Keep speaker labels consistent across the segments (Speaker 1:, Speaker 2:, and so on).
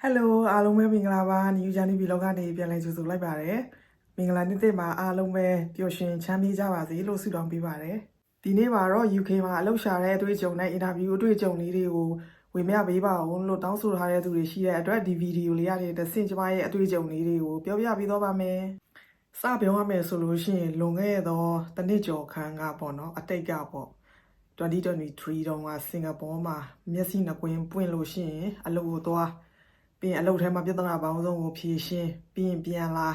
Speaker 1: ဟယ်လိုအားလုံးပဲမင်္ဂလာပါ New Journey Vlog ကနေပြန်လည်ကြိုဆိုလိုက်ပါတယ်မင်္ဂလာနေ့တစ်မှာအားလုံးပဲပျော်ရွှင်ချမ်းမြေ့ကြပါစေလို့ဆုတောင်းပေးပါတယ်ဒီနေ့မှာတော့ UK မှာအလုပ်ရှာတဲ့အတွေ့အကြုံနဲ့ interview အတွေ့အကြုံလေးတွေကိုဝေမျှပေးပါအောင်လို့တောင်းဆိုထားတဲ့သူတွေရှိတဲ့အတွက်ဒီဗီဒီယိုလေးရတယ်တစ်ဆင့်ကျမရဲ့အတွေ့အကြုံလေးတွေကိုပြောပြပေးတော့ပါမယ်စပြောရမယ်ဆိုလို့ရှိရင်လွန်ခဲ့သောတစ်နှစ်ကျော်ခန့်ကပေါ့နော်အတိတ်ကပေါ့2023တုန်းကစင်ကာပူမှာမျက်စိနှကွင်းပွင့်လို့ရှိရင်အလုပ်ကိုသွား ပြီးရင်အလုပ်ထဲမှာပြဿနာပေါင်းစုံကိုဖြေရှင်းပြီးရင်ပြန်လာ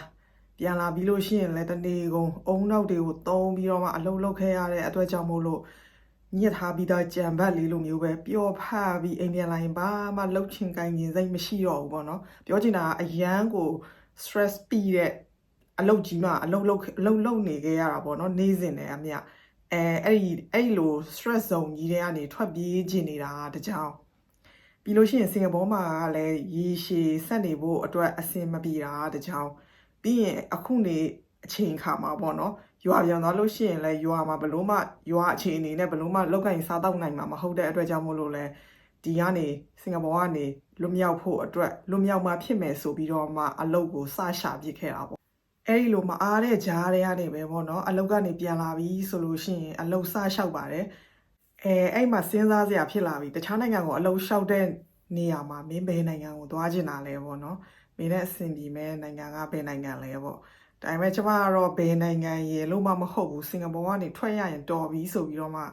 Speaker 1: ပြန်လာပြီးလို့ရှိရင်လည်းတနေ့ကုန်အုံနောက်တွေကိုတုံးပြီးတော့မှအလုပ်လုပ်ခဲ့ရတဲ့အတွက်ကြောင့်မို့လို့ညစ်ထားပြီးသားကြံဘတ်လေးလိုမျိုးပဲပျော့ဖတ်ပြီးအိမ်ပြန်လာရင်ဘာမှလှုပ်ချင်ကိုင်ချင်စိတ်မရှိတော့ဘူးပေါ့နော်ပြောချင်တာကအရန်ကို stress ပြီးတဲ့အလုပ်ကြီးမှအလုပ်လုပ်အလုပ်လုပ်နေခဲ့ရတာပေါ့နော်နေ့စဉ်နဲ့အမျှအဲအဲ့ဒီအဲ့ဒီလို stress zone ကြီးတွေကနေထွက်ပြေးချင်နေတာတကြောင် ပြီးလို့ရှိရင်စင်ကာပူမှာကလည်းရေရှည်ဆက်နေဖို့အတွက်အဆင်မပြေတာတကြောင်ပြီးရင်အခုနေအချိန်ခါမှာပေါ့နော်ရွာပြန်သွားလို့ရှိရင်လည်းရွာမှာဘလို့မှရွာအခြေအနေနဲ့ဘလို့မှလောက်ကင်စားတော့နိုင်မှာမဟုတ်တဲ့အတွက်ကြောင့်မို့လို့လဲဒီကနေစင်ကာပူကနေလွတ်မြောက်ဖို့အတွက်လွတ်မြောက်မှဖြစ်မယ်ဆိုပြီးတော့မှအလုပ်ကိုစရှာပစ်ခဲ့တာပေါ့အဲ့ဒီလိုမအားတဲ့ကြားတွေကနေပဲပေါ့နော်အလုပ်ကနေပြန်လာပြီဆိုလို့ရှိရင်အလုပ်စလျှောက်ပါတယ် အဲအဲ့မှာစဉ်းစားစရာဖြစ်လာပြီတခြားနိုင်ငံကိုအလုံးလျှောက်တဲ့နေရာမှာမင်းဘယ်နိုင်ငံကိုသွားချင်တာလဲပေါ့နော်မင်းနဲ့အဆင်ပြေမဲ့နိုင်ငံကဘယ်နိုင်ငံလဲပေါ့ဒါပေမဲ့ကျမကတော့ဘယ်နိုင်ငံရေလို့မှမဟုတ်ဘူးစင်ကာပူကနေထွက်ရရင်တော်ပြီဆိုပြီးတော့မှ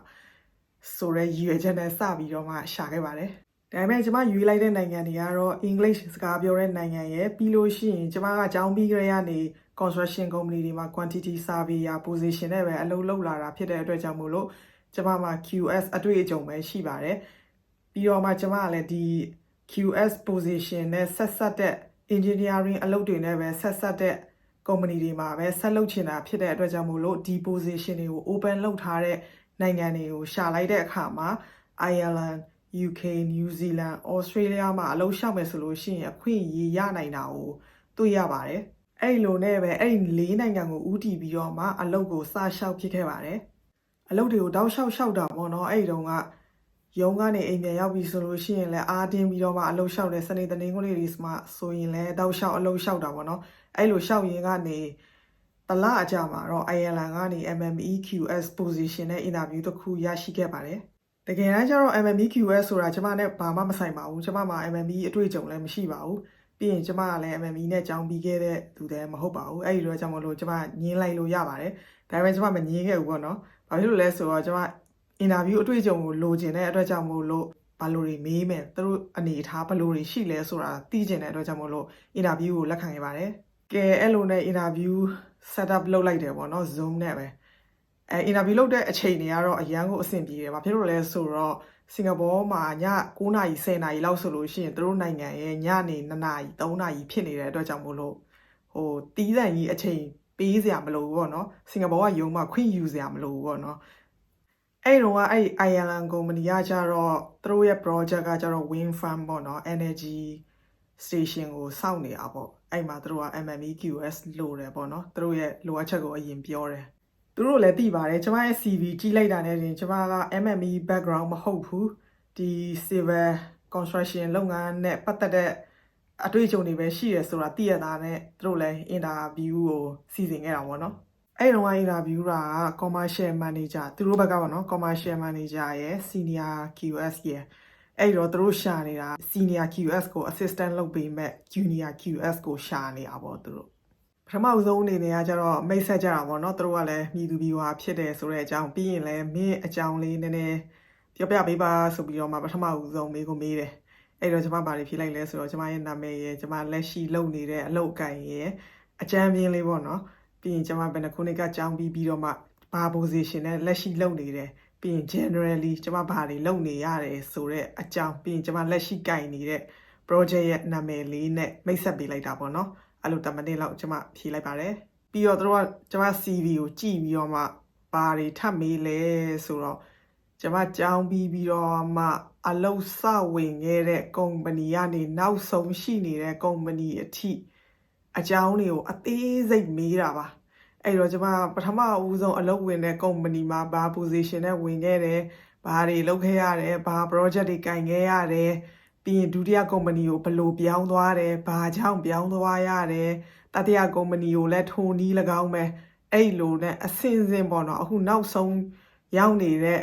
Speaker 1: ဆိုရဲရည်ရွယ်ချက်နဲ့စပြီးတော့မှရှာခဲ့ပါတယ်ဒါပေမဲ့ကျမရွေးလိုက်တဲ့နိုင်ငံတွေကတော့ English စကားပြောတဲ့နိုင်ငံရဲ့ပြီးလို့ရှိရင်ကျမကကျောင်းပြီးကြရကနေ construction company တွေမှာ quantity surveyor position နဲ့ပဲအလုပ်လုပ်လာတာဖြစ်တဲ့အတွက်ကြောင့်မို့လို့ ကျမမှာ QS အတွေ့အကြုံပဲရှိပါတယ်ပြီးတော့မှကျမကလည်းဒီ QS position နဲ့ဆက်ဆက်တဲ့ engineering အလုပ်တွေနဲ့ပဲဆက်ဆက်တဲ့ company တွေမှာပဲဆက်လုပ်ချင်တာဖြစ်တဲ့အတွက်ကြောင့်မို့လို့ဒီ position တွေကို open လုပ်ထားတဲ့နိုင်ငံတွေကိုရှာလိုက်တဲ့အခါမှာ Ireland UK New Zealand Australia မှာအလုပ်ရှောက်မယ်ဆိုလို့ရှိရင်အခွင့်အရေးရနိုင်တာကိုတွေ့ရပါတယ်အဲ့လိုနဲ့ပဲအဲ့ဒီ၄နိုင်ငံကိုဦးတည်ပြီးတော့မှအလုပ်ကိုစရှောက်ဖြစ်ခဲ့ပါတယ် အလုပ်တွေကိုတောက်လျှောက်လျှောက်တာပေါ့နော်အဲ့ဒီတုန်းကရုံးကနေအိမ်ပြန်ရောက်ပြီဆိုလို့ရှိရင်လည်းအားတင်းပြီးတော့မှအလုပ်လျှောက်တယ်စနေတနင်္ဂနွေတွေမှာဆိုရင်လည်းတောက်လျှောက်အလုပ်လျှောက်တာပေါ့နော်အဲ့လိုလျှောက်ရင်းကနေတလအကြမှာတော့ ILN ကနေ MMEQS position နဲ့ interview တစ်ခုရရှိခဲ့ပါတယ်တကယ်တမ်းကျတော့ MMEQS ဆိုတာကျမနဲ့ဘာမှမဆိုင်ပါဘူးကျမမှာ MME အတွေ့အကြုံလည်းမရှိပါဘူးပြီးရင်ကျမကလည်း MME နဲ့ကြောင်းပြီးခဲ့တဲ့သူတည်းမဟုတ်ပါဘူးအဲ့ဒီတော့ကြောင့်မလို့ကျမညင်းလိုက်လို့ရပါတယ်ဒါပေမဲ့ကျမမညင်းခဲ့ဘူးပေါ့နော် ဘာဖြစ်လို့လဲဆိုတော့ကျွန်မအင်တာဗျူးအတွေ့အကြုံကိုလိုချင်တဲ့အတွက်ကြောင့်မို့လို့ဘာလို့တွေမေးမယ်သူတို့အနေအထားဘယ်လိုတွေရှိလဲဆိုတာသိချင်တဲ့အတွက်ကြောင့်မို့လို့အင်တာဗျူးကိုလက်ခံခဲ့ပါတယ်ကဲအဲ့လိုနဲ့အင်တာဗျူး setup လုပ်လိုက်တယ်ပေါ့နော် Zoom နဲ့ပဲအဲအင်တာဗျူးလုပ်တဲ့အချိန်တွေကတော့အရန်ကိုအဆင်ပြေတယ်ဘာဖြစ်လို့လဲဆိုတော့စင်ကာပူမှာည9နာရီ10နာရီလောက်ဆိုလို့ရှိရင်သူတို့နိုင်ငံရဲ့ညနေ2နာရီ3နာရီဖြစ်နေတဲ့အတွက်ကြောင့်မို့လို့ဟိုတီးဆိုင်ကြီးအချိန် ပေးစရာမလိုဘူးပေါ့နော်စင်ကာပူကယုံမှာခွင့်ယူစရာမလိုဘူးပေါ့နော်အဲ့တော့ကအဲ့ Ireland company ကကြတော့သူတို့ရဲ့ project ကကြတော့ wind farm ပေါ့နော် energy station ကိုစောင့်နေတာပေါ့အဲ့မှာသူတို့က MMEQS လိုတယ်ပေါ့နော်သူတို့ရဲ့လိုအပ်ချက်ကိုအရင်ပြောတယ်သူတို့လည်းသိပါတယ်ကျမရဲ့ CV ကြီးလိုက်တာနဲ့တင်ကျမက MME background မဟုတ်ဘူးဒီ civil construction လုပ်ငန်းနဲ့ပတ်သက်တဲ့ အတွေ့အကြုံတွေပဲရှိရဆိုတာသိရတာနဲ့သူတို့လည်း interview ကိုစီစဉ်ခဲ့တာပေါ့နော်အဲ့တော့ interview က commercial manager သူတို့ဘက်ကပေါ့နော် commercial manager ရဲ့ senior QS ရဲ့အဲ့တော့သူတို့ရှာနေတာ senior QS ကို assistant လုပ်ပေးမဲ့ junior QS ကိုရှာနေတာပေါ့သူတို့ပထမဦးဆုံးအနေနဲ့ကကျတော့မိတ်ဆက်ကြတာပေါ့နော်သူတို့ကလည်းမြည်သူပြီးွားဖြစ်တယ်ဆိုတဲ့အကြောင်းပြီးရင်လည်းမင်းအကြောင်းလေးနည်းနည်းပြောပြပေးပါဆိုပြီးတော့မှပထမဦးဆုံးမေးကိုမေးတယ် အဲ့တော့ကျွန်မဘာတွေဖြေလိုက်လဲဆိုတော့ကျွန်မရဲ့နာမည်ရယ်ကျွန်မလက်ရှိလုပ်နေတဲ့အလုပ်အကင်ရယ်အကြမ်းပြင်းလေးပေါ့နော်ပြီးရင်ကျွန်မဘယ်နှခုနှစ်ကကြောင်းပြီးပြီးတော့မှဘာ position နဲ့လက်ရှိလုပ်နေတယ်ပြီးရင် generally ကျွန်မဘာတွေလုပ်နေရတယ်ဆိုတော့အကြောင်းပြီးရင်ကျွန်မလက်ရှိကင်နေတဲ့ project ရဲ့နာမည်လေးနဲ့မိတ်ဆက်ပေးလိုက်တာပေါ့နော်အဲ့လိုတမနစ်လောက်ကျွန်မဖြေလိုက်ပါတယ်ပြီးတော့တို့ကကျွန်မ CV ကိုကြည့်ပြီးတော့မှဘာတွေထပ်မေးလဲဆိုတော့ကျွန်မကြောင်းပြီးပြီးတော့မှ အလုပ်စဝင်ခဲ့တဲ့ကုမ္ပဏီကနေနောက်ဆုံးရှိနေတဲ့ကုမ္ပဏီအထိအကြောင်းတွေကိုအသေးစိတ်မေးတာပါအဲ့တော့ကျွန်မပထမအဦးဆုံးအလုပ်ဝင်တဲ့ကုမ္ပဏီမှာဘာ position နဲ့ဝင်ခဲ့တယ်ဘာတွေလုပ်ခဲ့ရတယ်ဘာ project တွေကင်ခဲ့ရတယ်ဘပြီးရင်ဒုတိယကုမ္ပဏီကိုဘယ်လိုပြောင်းသွားတယ်ဘာကြောင့်ပြောင်းသွားရတယ်တတိယကုမ္ပဏီကိုလည်းထိုနည်း၎င်းပဲအဲ့လိုနဲ့အစင်စင်ပေါ့နော်အခုနောက်ဆုံးရောက်နေတဲ့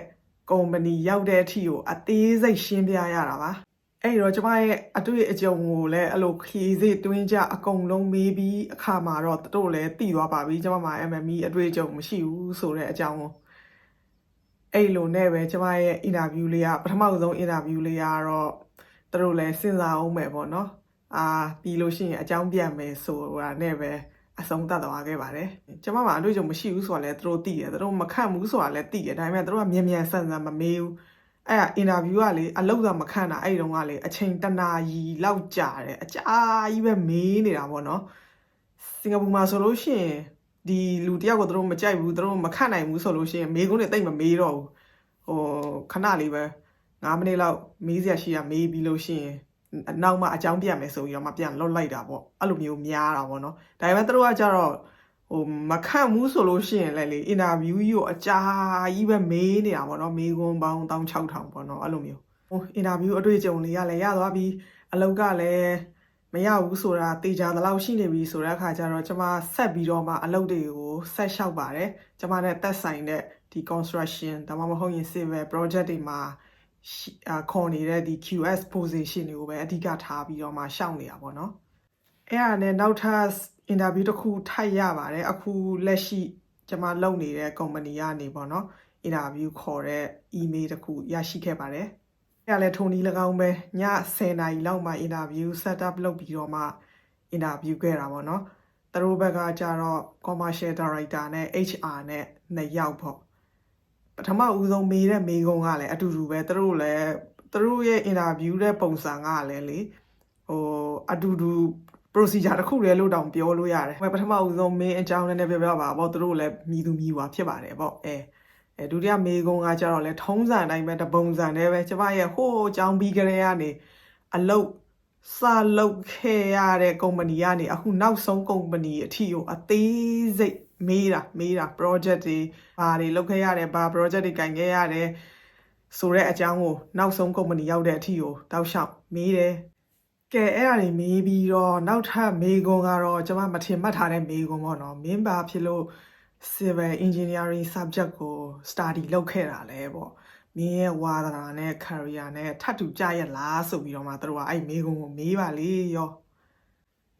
Speaker 1: ကုမ္ပဏီရောက်တဲ့အထိကိုအသေးစိတ်ရှင်းပြရတာပါအဲ့တော့ကျမရဲ့အတွေ့အကြုံကိုလည်းအဲ့လိုခီးစိတွင်းကြအကုန်လုံးမေးပြီးအခါမှာတော့တို့လည်းတည်သွားပါပြီကျမမှာ MME အတွေ့အကြုံမရှိဘူးဆိုတဲ့အကြောင်းကိုအဲ့လိုနဲ့ပဲကျမရဲ့ interview လေးကပထမဆုံး interview လေးကတော့သူတို့လည်းစဉ်းစားအောင်မယ်ပေါ့နော်အာပြီးလို့ရှိရင်အကြောင်းပြန်မယ်ဆိုတာနဲ့ပဲ အဆုံးသတ်သွားခဲ့ပါတယ်ကျမမှာအတွေ့အကြုံမရှိဘူးဆိုတာလည်းသူတို့သိတယ်သူတို့မခန့်ဘူးဆိုတာလည်းသိတယ်ဒါပေမဲ့သူတို့ကမြန်မြန်ဆန်ဆန်မမေးဘူးအဲ့ဒါ interview ကလေအလောက်သာမခန့်တာအဲ့ဒီတုန်းကလေအချိန်တစ်နာရီလောက်ကြာတယ်အကြာကြီးပဲမေးနေတာပေါ့နော်စင်ကာပူမှာဆိုလို့ရှိရင်ဒီလူတယောက်ကိုသူတို့မကြိုက်ဘူးသူတို့မခန့်နိုင်ဘူးဆိုလို့ရှိရင်မေးခွန်းတွေတိတ်မမေးတော့ဘူးဟိုခဏလေးပဲ9မိနစ်လောက်မေးစရာရှိတာမေးပြီးလို့ရှိရင်အ နောက်မှအကြောင်းပြန်မယ်ဆိုပြီးတော့မှပြန်လွတ်လိုက်တာပေါ့အဲ့လိုမျိုးများတာပေါ့နော်ဒါပေမဲ့သူတို့ကကြတော့ဟိုမခန့်ဘူးဆိုလို့ရှိရင်လည်းလေအင်တာဗျူးကြီးကိုအကြာကြီးပဲမေးနေတာပေါ့နော်မေးခွန်းပေါင်း16000ပေါ့နော်အဲ့လိုမျိုးဟိုအင်တာဗျူးအတွေ့အကြုံလေးကလည်းရသွားပြီးအလောက်ကလည်းမရဘူးဆိုတာတေချာသလောက်ရှိနေပြီဆိုတဲ့အခါကျတော့ကျွန်မဆက်ပြီးတော့မှအလုပ်တွေကိုဆက်လျှောက်ပါတယ်ကျွန်မနဲ့သက်ဆိုင်တဲ့ဒီ construction ဒါမှမဟုတ်ရင် civil project တွေမှာရှိအာ ခေါ်နေတဲ့ဒီ QS position တွေကိုပဲအဓိကထားပြီးတော့မှရှောက်နေတာပေါ့နော်အဲ့ဒါနဲ့နောက်ထပ် interview တစ်ခုထိုက်ရပါတယ်အခုလက်ရှိကျွန်မလုပ်နေတဲ့ company ကနေပေါ့နော် interview ခေါ်တဲ့ email တစ်ခုရရှိခဲ့ပါတယ်အဲ့ဒါလည်းထုံဒီ၎င်းပဲည10နာရီလောက်မှ interview set up လုပ်ပြီးတော့မှ interview ခဲ့တာပေါ့နော်သူတို့ဘက်ကကြတော့ commercial director နဲ့ HR နဲ့နှစ်ယောက်ပေါ့ ပထမဦးဆုံးမေးတဲ့မေးခွန်းကလည်းအတူတူပဲသူတို့လည်းသူတို့ရဲ့ interview တဲ့ပုံစံကလည်းလေဟိုအတူတူ procedure တစ်ခုတည်းလို့တောင်ပြောလို့ရတယ်။ပထမဦးဆုံးမင်းအကြောင်းလည်းပြောပြပါပေါ့သူတို့လည်းမြည်သူမြည်ွာဖြစ်ပါတယ်ပေါ့အဲအဲဒုတိယမေကုန်းကကြတော့လေထုံးစံအတိုင်းပဲတပုံစံနဲ့ပဲကျမရဲ့ဟိုးအကြောင်းပြီးကြတဲ့ကနေအလုတ်စလုတ်ခဲ့ရတဲ့ကုမ္ပဏီကနေအခုနောက်ဆုံးကုမ္ပဏီအထိကိုအသေးစိတ် မေးတာမေးတာ project တွေဘာတွေလုပ်ခဲ့ရတယ်ဘာ project တွေကင်ခဲ့ရတယ်ဆိုတဲ့အကြောင်းကိုနောက်ဆုံးကုမ္ပဏီရောက်တဲ့အထိကိုတောက်လျှောက်မေးတယ်ကဲအဲ့ဒါတွေမေးပြီးတော့နောက်ထပ်မေးခွန်းကတော့ကျွန်မမထင်မှတ်ထားတဲ့မေးခွန်းပေါ့နော်မင်းဘာဖြစ်လို့ civil engineering subject ကို study လုပ်ခဲ့တာလဲပေါ့မင်းရဲ့ဝါသနာနဲ့ career နဲ့ထပ်တူကြရဲ့လားဆိုပြီးတော့မှသူတို့ကအဲ့မေးခွန်းကိုမေးပါလေရော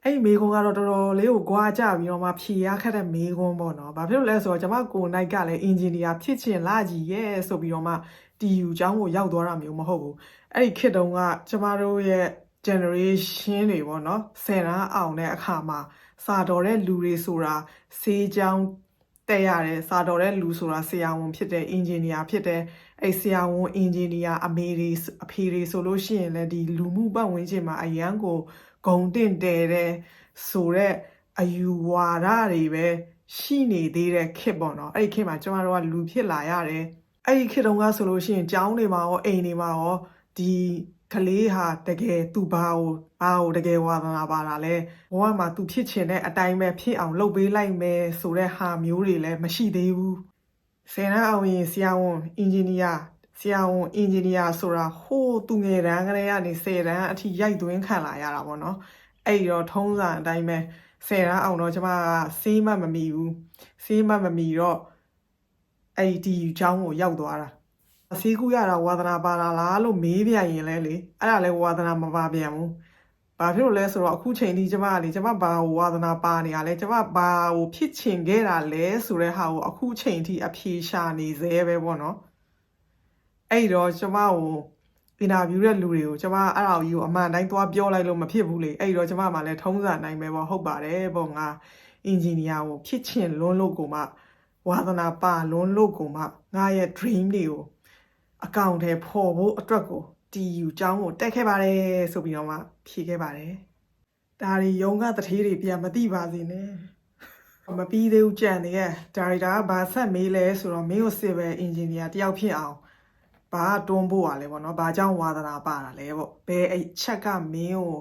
Speaker 1: အဲ့မေးခွန်းကတော့တော်တော်လေးကိုကြွားကြပြီးတော့မှဖြေရခက်တဲ့မေးခွန်းပေါ့နော်ဘာဖြစ်လို့လဲဆိုတော့ကျွန်မကိုယ်နိုင်ကလည်း engineer ဖြစ်ချင်လာကြီးရဲ့ဆိုပြီးတော့မှ TU ကျောင်းကိုရောက်သွားတာမျိုးမဟုတ်ဘူးအဲ့ဒီခေတ်တုန်းကကျွန်မတို့ရဲ့ generation တွေပေါ့နော်ဆယ်တန်းအောင်တဲ့အခါမှာစာတော်တဲ့လူတွေဆိုတာစေးကြောင်းတက်ရတယ်စာတော်တဲ့လူဆိုတာဆရာဝန်ဖြစ်တဲ့ engineer ဖြစ်တဲ့အဲ့ဆရာဝန် engineer အမေတွေအဖေတွေဆိုလို့ရှိရင်လည်းဒီလူမှုပတ်ဝန်းကျင်မှာအရန်ကို ဂုံတင့်တယ်တဲ့ဆိုတော့အယူဝါဒတွေပဲရှိနေသေးတဲ့ခေတ်ပေါ့နော်အဲ့ဒီခေတ်မှာကျမတို့ကလူဖြစ်လာရတယ်အဲ့ဒီခေတ်တုန်းကဆိုလို့ရှိရင်ကျောင်းတွေမှာရောအိမ်တွေမှာရောဒီကလေးဟာတကယ်သူဘာကိုဘာကိုတကယ်ဝါသနာပါတာလဲဘဝမှာသူဖြစ်ချင်တဲ့အတိုင်းပဲဖြစ်အောင်လုပ်ပေးလိုက်မယ်ဆိုတဲ့ဟာမျိုးတွေလည်းမရှိသေးဘူးဆယ်တန်းအောင်ရင်ဆရာဝန်အင်ဂျင်နီယာ ဆရာဝန်အင်ဂျင်နီယာဆိုတာဟိုးသူငယ်တန်းကလေးကနေဆယ်တန်းအထိရိုက်သွင်းခံလာရတာပေါ့နော်အဲ့ဒီတော့ထုံးစံအတိုင်းပဲဆယ်တန်းအောင်တော့ကျမကစေးမမမီဘူးစေးမမမီတော့အဲ့ဒီဒီကျောင်းကိုရောက်သွားတာဆေးကူရတာဝါသနာပါတာလားလို့မေးပြန်ရင်လဲလေအဲ့ဒါလဲဝါသနာမပါပြန်ဘူးဘာဖြစ်လို့လဲဆိုတော့အခုချိန်ထိကျမကလေကျမဘာကိုဝါသနာပါနေရလဲကျမဘာကိုဖြစ်ချင်ခဲ့တာလဲဆိုတဲ့ဟာကိုအခုချိန်ထိအဖြေရှာနေသေးပဲပေါ့နော် အဲ့တော့ကျမကိုအင်တာဗျူးတဲ့လူတွေကိုကျမအဲ့ဒါကိုအမှန်တိုင်းသွားပြောလိုက်လို့မဖြစ်ဘူးလေအဲ့တော့ကျမမှလည်းထုံးစံတိုင်းပဲပေါ့ဟုတ်ပါတယ်ပေါ့ငါအင်ဂျင်နီယာကိုဖြစ်ချင်လွန်းလို့ကိုမှဝါသနာပါလွန်းလို့ကိုမှငါရဲ့ dream တွေကိုအကောင့်ထဲပေါ်ဖို့အတွက်ကို TU ကျောင်းကိုတက်ခဲ့ပါတယ်ဆိုပြီးတော့မှဖြေခဲ့ပါတယ်။ဒါတွေရုံးကတထေးတွေပြန်မသိပါစေနဲ့။မပြီးသေးဘူးကြံနေရဲ့ဒါရိုက်တာကဘာဆက်မေးလဲဆိုတော့မင်းကို civil engineer တယောက်ဖြစ်အောင် ဘာတွန်းဖို့ရလဲပေါ့နော်။ဘာကြောင့်ဝါသနာပါတာလဲပေါ့။ဘယ်အချက်ကမင်းကို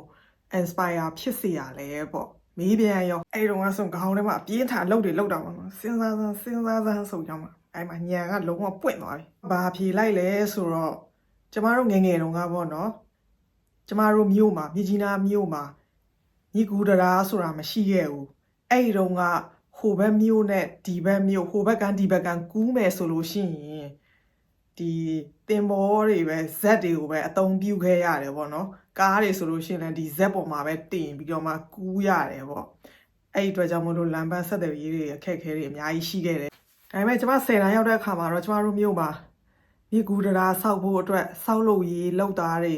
Speaker 1: inspire ဖြစ်စေရလဲပေါ့။မေးပြန်ရောအဲ့တုန်းကဆိုခေါင်းထဲမှာအပြင်းထန်အလုပ်တွေလုပ်တာပေါ့နော်။စဉ်းစားစမ်းစဉ်းစားစမ်းဆိုကြောင်းမှာအဲ့မှာညံကလုံးဝပွင့်သွားပြီ။ဘာဖြေလိုက်လဲဆိုတော့ကျမတို့ငယ်ငယ်တုန်းကပေါ့နော်ကျမတို့မြို့မှာမြကြီးနားမြို့မှာညီကူတရာဆိုတာမရှိခဲ့ဘူးအဲ့ဒီတော့ကဟိုဘက်မြို့နဲ့ဒီဘက်မြို့ဟိုဘက်ကန်ဒီဘက်ကန်ကူးမယ်ဆိုလို့ရှိရင် ဒီတင်ဘောတွေပဲဇက်တွေကိုပဲအသုံးပြုခဲ့ရတယ်ပေါ့နော်ကားတွေဆိုလို့ရှိရင်လည်းဒီဇက်ပေါ်မှာပဲတင်ပြီးတော့မှကူးရတယ်ပေါ့အဲ့ဒီအတွက်ကြောင့်မလို့လမ်းပန်းဆက်သွယ်ရေးတွေအခက်အခဲတွေအများကြီးရှိခဲ့တယ်ဒါပေမဲ့ကျမ10တန်းရောက်တဲ့အခါမှာတော့ကျမတို့မြို့မှာမြေကူတရာဆောက်ဖို့အတွက်ဆောက်လုပ်ရေးလုပ်သားတွေ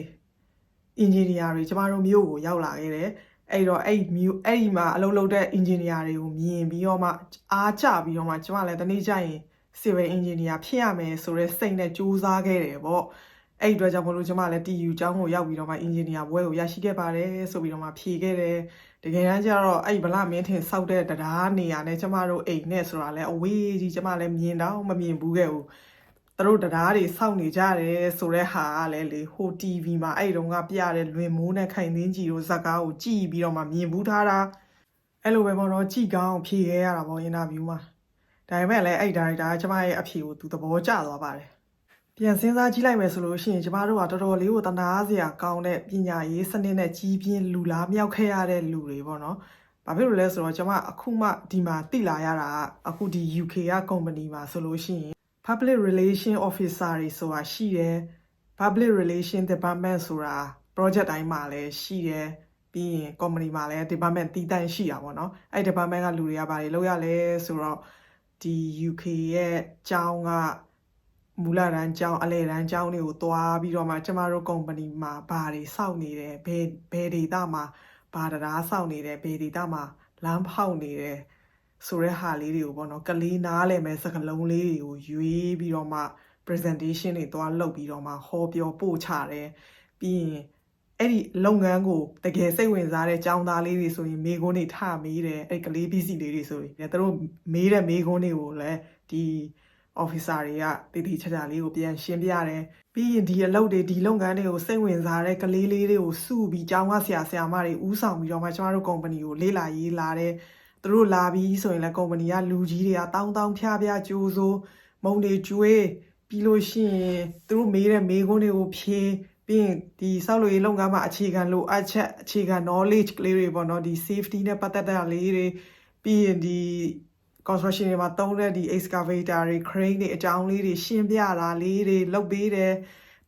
Speaker 1: အင်ဂျင်နီယာတွေကျမတို့မြို့ကိုရောက်လာခဲ့တယ်အဲ့တော့အဲ့ဒီမြို့အဲ့ဒီမှာအလုပ်လုပ်တဲ့အင်ဂျင်နီယာတွေကိုမြင်ပြီးတော့မှအားကျပြီးတော့မှကျမလည်းတနေ့ကျရင် civil engineer ဖြစ်ရမယ်ဆိုတဲ့စိတ်နဲ့ကြိုးစားခဲ့တယ်ပေါ့အဲ့ဒီအတွက်ကြောင့်မလို့ကျမလည်း TU ကျောင်းကိုရောက်ပြီးတော့မှ engineer ဘွဲကိုရရှိခဲ့ပါတယ်ဆိုပြီးတော့မှဖြေခဲ့တယ်တကယ်တမ်းကျတော့အဲ့ဒီဗလာမင်းထင်ဆောက်တဲ့တရားနေရာနဲ့ကျမတို့အိမ်နဲ့ဆိုတာလည်းအဝေးကြီးကျမလည်းမြင်တော့မမြင်ဘူးခဲ့ဘူးသူတို့တရားတွေစောင့်နေကြတယ်ဆိုတဲ့ဟာကလည်းလေဟို TV မှာအဲ့တုန်းကပြတဲ့လွင်မိုးနဲ့ခိုင်သင်းကြီးတို့ဇက်ကားကိုကြည့်ပြီးတော့မှမြင်ဘူးထားတာအဲ့လိုပဲပေါ့နော်ကြည်ကောင်းဖြေခဲ့ရတာပေါ့အင်တာဗျူးမှာ ဒါပေမဲ့လည်းအဲ့ဒါရိုက်တာကကျမရဲ့အဖြေကိုသူသဘောကျသွားပါတယ်ပြန်စဉ်းစားကြည့်လိုက်မယ်ဆိုလို့ရှိရင်ကျမတို့ကတော်တော်လေးကိုတနာစရာကောင်းတဲ့ပညာရေးစနစ်နဲ့ကြီးပြင်းလူလားမြောက်ခဲ့ရတဲ့လူတွေပေါ့နော်ဘာဖြစ်လို့လဲဆိုတော့ကျမအခုမှဒီမှာတိလာရတာကအခုဒီ UK က company မှာဆိုလို့ရှိရင် public relation officer တွေဆိုတာရှိတယ် public relation department ဆိုတာ project တိုင်းမှာလည်းရှိတယ်ပြီးရင် company မှာလည်း department တည်တံ့ရှိတာပေါ့နော်အဲ့ department ကလူတွေကဘာတွေလုပ်ရလဲဆိုတော့ ဒီ UK ရဲ့ကျောင်းကမူလတန်းကျောင်းအလယ်တန်းကျောင်းတွေကိုတွားပြီးတော့မှကျမတို့ company မှာဘာတွေစောင့်နေတယ်ဘယ်ဘယ်ဒေတာမှာဘာတရားစောင့်နေတယ်ဘယ်ဒေတာမှာလမ်းဖောက်နေတယ်ဆိုတဲ့ဟာလေးတွေကိုပေါ့နော်ကလေးနားလည်မဲ့စကားလုံးလေးတွေကိုရွေးပြီးတော့မှ presentation တွေသွားလုပ်ပြီးတော့မှဟောပြောပို့ချတယ်ပြီးရင် အဲ့ဒီလုပ်ငန်းကိုတကယ်စိတ်ဝင်စားတဲ့ចောင်းသားလေးတွေဆိုရင်မေခွန်းတွေထမေးတယ်အဲ့ကလေးပစ္စည်းလေးတွေဆိုရင်သူတို့မေးတဲ့မေခွန်းတွေကိုလည်းဒီ officer တွေကတည်တည်ချာချာလေးကိုပြန်ရှင်းပြတယ်ပြီးရင်ဒီအလုပ်တွေဒီလုပ်ငန်းတွေကိုစိတ်ဝင်စားတဲ့ကလေးလေးတွေကိုစုပြီးចောင်းကဆရာဆရာမတွေဦးဆောင်ပြီးတော့မှကျမတို့ company ကိုလေ့လာရေးလာတဲ့သူတို့လာပြီးဆိုရင်လည်းကုမ္ပဏီကလူကြီးတွေကတောင်းတောင်းဖျားဖျားကြိုးစိုးမုံတွေကျွေးပြီးလို့ရှိရင်သူတို့မေးတဲ့မေးခွန်းတွေကိုဖြေ ပြီးရင်ဒီဆောက်လုပ်ရေးလုပ်ငန်းမှာအခြေခံလိုအပ်ချက်အခြေခံ knowledge ကလေးတွေပေါ့နော်ဒီ safety နဲ့ပတ်သက်တဲ့လေးတွေပြီးရင်ဒီ construction တွေမှာသုံးတဲ့ဒီ excavator တွေ crane တွေအကြောင်းလေးတွေရှင်းပြတာလေးတွေလုပ်ပေးတယ်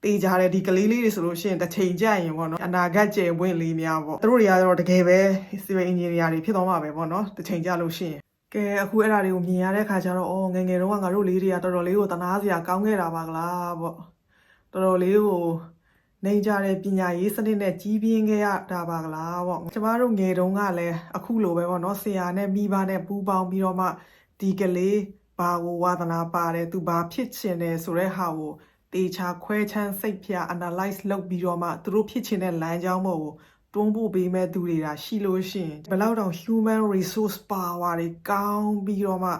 Speaker 1: တေးကြတယ်ဒီကလေးလေးတွေဆိုလို့ရှိရင်တစ်ချိန်ကြရင်ပေါ့နော်အနာဂတ်ကျယ်ဝင့်လေးများပေါ့သူတို့တွေကတော့တကယ်ပဲ civil engineer တွေဖြစ်သွားမှာပဲပေါ့နော်တစ်ချိန်ကြလို့ရှိရင်ကဲအခုအဲ့ဒါတွေကိုမြင်ရတဲ့ခါကျတော့အော်ငယ်ငယ်တုန်းကငါတို့လေးတွေကတော်တော်လေးကိုတနာစရာကောင်းခဲ့တာပါကလားပေါ့တော်တော်လေးကို နေကြတဲ့ပညာရေးစနစ်နဲ့ကြီးပြင်းခဲ့ရတာပါကလားပေါ့ကျမတို့ငယ်တုန်းကလည်းအခုလိုပဲပေါ့နော်ဆရာနဲ့မိဘနဲ့ပူးပေါင်းပြီးတော့မှဒီကလေးဘာကိုဝါသနာပါတယ်သူဘာဖြစ်ချင်တယ်ဆိုတဲ့ဟာကိုတေချာခွဲချမ်းစိတ်ဖြာ analyze လုပ်ပြီးတော့မှသူတို့ဖြစ်ချင်တဲ့လမ်းကြောင်းပေါ်ကိုတွန်းပို့ပေးမဲ့သူတွေဒါရှိလို့ရှိရင်ဘယ်လောက်တောင် human resource power တွေကောင်းပြီးတော့မှ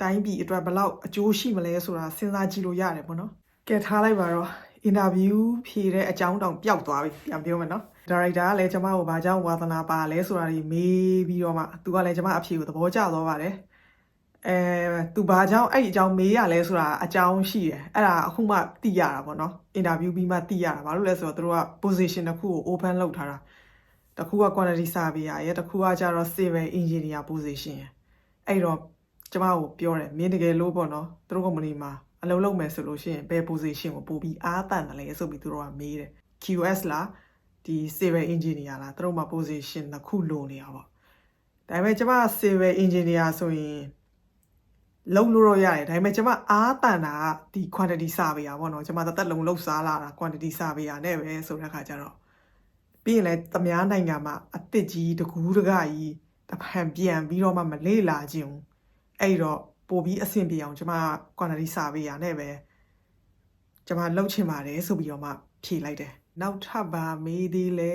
Speaker 1: တိုင်းပြည်အတွက်ဘယ်လောက်အကျိုးရှိမလဲဆိုတာစဉ်းစားကြည့်လို့ရတယ်ပေါ့နော်ကဲထားလိုက်ပါတော့ interview ဖြေတဲ့အကြောင်းတောင်ပျောက်သွားပြီပြန်ပြောမယ်နော်ဒါရိုက်တာကလည်းကျွန်မကိုဘာကြောင့်ဝါသနာပါလဲဆိုတာတွေမေးပြီးတော့မှသူကလည်းကျွန်မအဖြေကိုသဘောကျသွားပါတယ်အဲသူဘာကြောင့်အဲ့ဒီအကြောင်းမေးရလဲဆိုတာအကြောင်းရှိတယ်အဲ့ဒါအခုမှသိရတာပေါ့နော်အင်တာဗျူးပြီးမှသိရတာဘာလို့လဲဆိုတော့သူတို့က position တစ်ခုကို open လုပ်ထားတာတစ်ခုက quantity survey ရဲ့တစ်ခုကကျတော့ civil engineer position ရဲ့အဲ့တော့ကျမကိုပြောတယ်မင်းတကယ်လို့ပေါ့နော်သူတို့ company မှာ အလုံးလုံးမယ်ဆိုလို့ရှိရင်ဘယ် position ကိုပို့ပြီးအားတန်တယ်လဲဆိုပြီးသူတို့ကမေးတယ် QS လားဒီ civil engineer လားသူတို့မှာ position တစ်ခုလိုနေတာပေါ့ဒါပေမဲ့ကျမ civil engineer ဆိုရင်လုံးလို့တော့ရတယ်ဒါပေမဲ့ကျမအားတန်တာကဒီ quantity စပေးရပါတော့ကျမတသက်လုံးလောက်စားလာတာ quantity စပေးရနဲ့ပဲဆိုတဲ့အခါကျတော့ပြီးရင်လည်းသမားနိုင်ငံမှာအစ်စ်ကြီးတကူးတကကြီးတဖန်ပြန်ပြီးတော့မှမလေ့လာခြင်းအဲ့တော့ ပို့ပြီးအဆင်ပြေအောင်ကျွန်မ quantity survey อ่ะနဲ့ပဲကျွန်မလှုပ်ချင်ပါတယ်ဆိုပြီးတော့မှဖြေလိုက်တယ်နောက်ထပ်ပါမေးသေးလဲ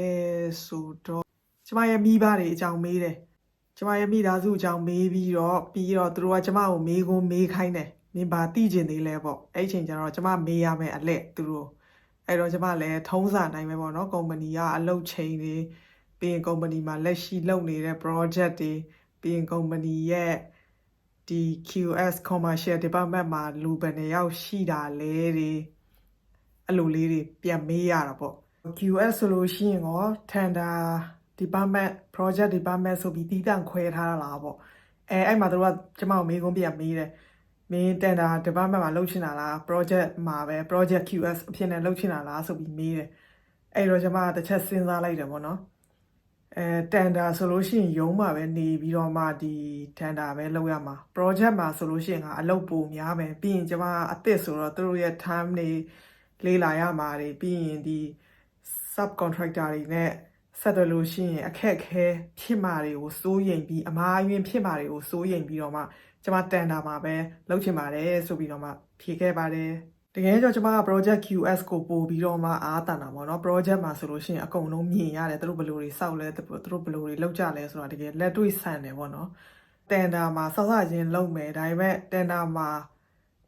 Speaker 1: ဆိုတော့ကျွန်မရဲ့မိဘတွေအကြောင်းမေးတယ်ကျမရဲ့မိသားစုအကြောင်းမေးပြီးတော့ပြီးတော့သူတို့ကကျမကိုမေးခွန်းမေးခိုင်းတယ်မင်းဘာသိကျင်သေးလဲပေါ့အဲ့ဒီအချိန်ကျတော့ကျမမေးရမယ်အလက်သူတို့အဲ့တော့ကျမလည်းထုံးစံနိုင်ပဲပေါ့နော်ကုမ္ပဏီကအလုပ်ချိန်တွေပြီးရင်ကုမ္ပဏီမှာလက်ရှိလုပ်နေတဲ့ project တွေပြီးရင်ကုမ္ပဏီရဲ့ ဒီ QS commercial department မှာလူဘယ်နှစ်ယောက်ရှိတာလဲတွေအဲ့လိုလေးတွေပြန်မေးရတာပေါ့ QS ဆိုလို့ရှိရင်ရော tender department project department ဆိုပြီးတည်တံ့ခွဲထားတာလားပေါ့အဲအဲ့မှာတို့ကကျမကိုမေးခွန်းပြန်မေးတယ်မင်း tender department မှာလုပ်ချင်တာလား project မှာပဲ project QS အဖြစ်နဲ့လုပ်ချင်တာလားဆိုပြီးမေးတယ်အဲ့တော့ကျမကတစ်ချက်စဉ်းစားလိုက်တယ်ပေါ့နော် အဲတန်တာဆိုလို့ရှိရင်ရုံးမှာပဲနေပြီးတော့မှဒီတန်တာပဲလုပ်ရမှာ project မှာဆိုလို့ရှိရင်ကအလုပ်ပိုများမယ်ပြီးရင်ကျမအသစ်ဆိုတော့သူတို့ရဲ့ time တွေလေးလာရမှာတွေပြီးရင်ဒီ subcontractor တွေနဲ့ဆက်တယ်လို့ရှိရင်အခက်အခဲဖြစ်မှာတွေကိုစိုးရိမ်ပြီးအမားအယွင်းဖြစ်မှာတွေကိုစိုးရိမ်ပြီးတော့မှကျမတန်တာမှာပဲလုပ်ချင်ပါတယ်ဆိုပြီးတော့မှဖြေခဲ့ပါတယ် တကယ်တော့ကျမက project QS ကိုပို့ပြီးတော့မှအားတန်တာပေါ့နော် project မှာဆိုလို့ရှိရင်အကုန်လုံးမြင်ရတယ်သူတို့ဘယ်လိုတွေစောက်လဲသူတို့ဘယ်လိုတွေလုပ်ကြလဲဆိုတာတကယ်လက်တွေ့ဆန်တယ်ပေါ့နော်တန်တာမှာစောစချင်းလုပ်မယ်ဒါပေမဲ့တန်တာမှာ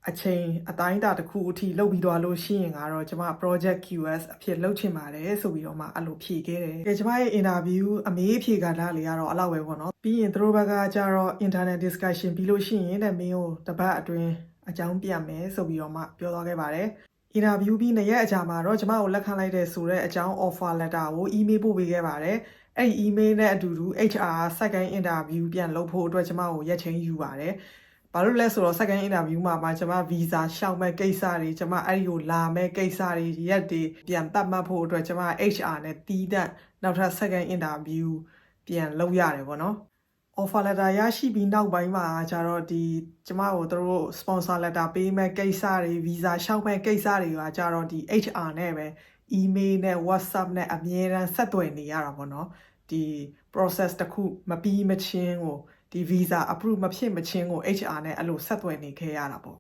Speaker 1: အချိန်အတိုင်းအတာတစ်ခုအထိလုပ်ပြီးသွားလို့ရှိရင်ကတော့ကျမ project QS အဖြစ်လုပ်ချင်ပါတယ်ဆိုပြီးတော့မှအဲ့လိုဖြေခဲ့တယ်။ကဲကျမရဲ့ interview အမေးဖြေကဏ္ဍလေးကတော့အဲ့လောက်ပဲပေါ့နော်။ပြီးရင်သူတို့ဘက်ကကျတော့ internet discussion ပြီးလို့ရှိရင်တဲ့မင်းကိုတပတ်အတွင်း အကြောင်းပြန်မယ်ဆိုပြီးတော့မှပြောသွားခဲ့ပါတယ်။ interview ပြီးနှစ်ရက်အကြာမှာတော့ကျမကိုလက်ခံလိုက်တဲ့ဆိုတဲ့အကြောင်း offer letter ကို email ပို့ပေးခဲ့ပါတယ်။အဲ့ဒီ email နဲ့အတူတူ HR second interview ပြန်လုပ်ဖို့အတွက်ကျမကိုရက်ချင်းယူပါတယ်။ဘာလို့လဲဆိုတော့ second interview မှာမှကျွန်မ visa ရှောက်မဲ့ကိစ္စတွေကျွန်မအဲ့ဒီကိုလာမဲ့ကိစ္စတွေရက်တွေပြန်တတ်မှတ်ဖို့အတွက်ကျွန်မ HR နဲ့တီးတဲ့နောက်ထပ် second interview ပြန်လုပ်ရတယ်ပေါ့နော် offer letter ရရှိပြီးနောက်ပိုင်းမှာကျတော့ဒီကျမကိုသူတို့ sponsor letter ပေးမဲ့ကိစ္စတွေ visa ရှောက်မဲ့ကိစ္စတွေကကျတော့ဒီ HR နဲ့ပဲ email နဲ့ WhatsApp နဲ့အမြဲတမ်းဆက်သွယ်နေရတာပေါ့နော်ဒီ process တစ်ခုမပြီးမချင်းကိုဒီ visa approve မဖြစ်မချင်းကို HR နဲ့အဲ့လိုဆက်သွယ်နေခဲ့ရတာပေါ့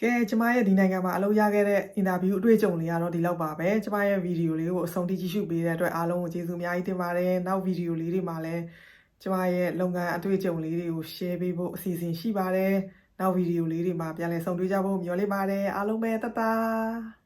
Speaker 1: ကဲကျမရဲ့ဒီနိုင်ငံမှာအလုပ်ရခဲ့တဲ့ interview အတွေ့အကြုံတွေကတော့ဒီလောက်ပါပဲကျမရဲ့ဗီဒီယိုလေးကိုအဆုံးထိကြည့်ရှုပေးတဲ့အတွက်အားလုံးကိုကျေးဇူးအများကြီးတင်ပါတယ်နောက်ဗီဒီယိုလေးတွေမှာလည်း ကျမရဲ့လုပ်ငန်းအတွေ့အကြုံလေးတွေကို share ပေးဖို့အစီအစဉ်ရှိပါတယ်နောက်ဗီဒီယိုလေးတွေမှာပြန်လည်ဆုံတွေ့ကြဖို့မျှော်လင့်ပါတယ်အားလုံးပဲတတ်တာ